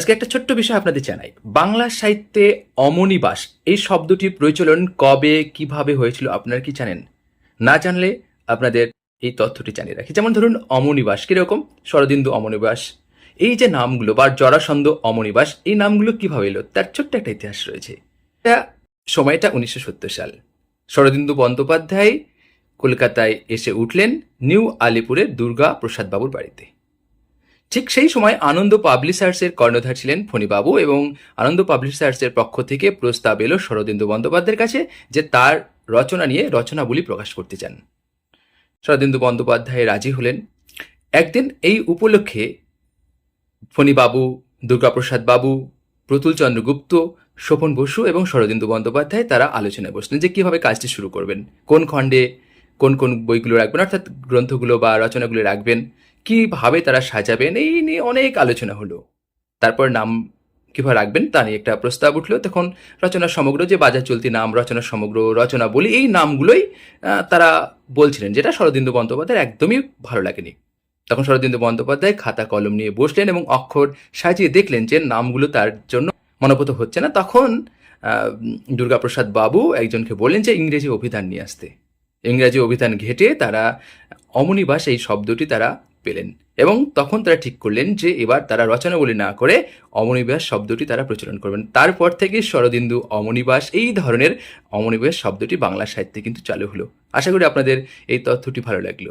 আজকে একটা ছোট্ট বিষয় আপনাদের জানাই। বাংলা সাহিত্যে অমনিবাস, এই শব্দটি প্রচলন কবে, কীভাবে হয়েছিল, আপনারা কি জানেন? না জানলে আপনাদের এই তথ্যটি জানিয়ে রাখি। যেমন ধরুন, অমনিবাস কীরকম? শরদিন্দু অমনিবাস। এই যে নামগুলো, বা জরাসন্ধ অমনিবাস, এই নামগুলো কীভাবে এলো? তার ছোট্ট একটা ইতিহাস রয়েছে। সময়টা উনিশশো সত্তর সাল। শরদিন্দু বন্দ্যোপাধ্যায় কলকাতায় এসে উঠলেন নিউ আলিপুরের দুর্গা প্রসাদ বাবুর বাড়িতে। ঠিক সেই সময় আনন্দ পাবলিশার্সের কর্ণধার ছিলেন ফণিবাবু এবং আনন্দ পাবলিশার্সের পক্ষ থেকে প্রস্তাব এলো শরদেন্দু বন্দ্যোপাধ্যায়ের কাছে যে তার রচনা নিয়ে রচনাবলী প্রকাশ করতে চান। শরদেন্দু বন্দ্যোপাধ্যায় রাজি হলেন। একদিন এই উপলক্ষে ফণিবাবু, দুর্গাপ্রসাদ বাবু প্রতুল চন্দ্র গুপ্ত শোভন বসু এবং শরদিন্দু বন্দ্যোপাধ্যায় তারা আলোচনায় বসলেন যে কীভাবে কাজটি শুরু করবেন, কোন খণ্ডে কোন কোন বইগুলো রাখবেন, অর্থাৎ গ্রন্থগুলো বা রচনাগুলো রাখবেন। কীভাবে তারা সাজাবেন, এই নিয়ে অনেক আলোচনা হলো। তারপর নাম কীভাবে রাখবেন তা নিয়ে একটা প্রস্তাব উঠল। তখন রচনা সমগ্র যে বাজার চলতি নাম, রচনা সমগ্র রচনা বলি, এই নামগুলোই তারা বলছিলেন, যেটা শরদিন্দু বন্দ্যোপাধ্যায়ের একদমই ভালো লাগেনি। তখন শরদিন্দু বন্দ্যোপাধ্যায় খাতা, কলম নিয়ে বসলেন এবং অক্ষর সাজিয়ে দেখলেন যে নামগুলো তার জন্য মনোভূত হচ্ছে না। তখন দুর্গাপ্রসাদ বাবু একজনকে বললেন যে ইংরেজি অভিধান নিয়ে আসতে। ইংরেজি অভিধান ঘেটে তারা অমনিবাস এই শব্দটি তারা পেলেন এবং তখন তারা ঠিক করলেন যে এবার তারা রচনাবলী না করে অমনিবাস শব্দটি তারা প্রচলন করবেন। তারপর থেকে শরদিন্দু, অমনিবাস এই ধরনের অমনিবাস শব্দটি বাংলা সাহিত্যে কিন্তু চালু হলো। আশা করি আপনাদের এই তথ্যটি ভালো লাগল।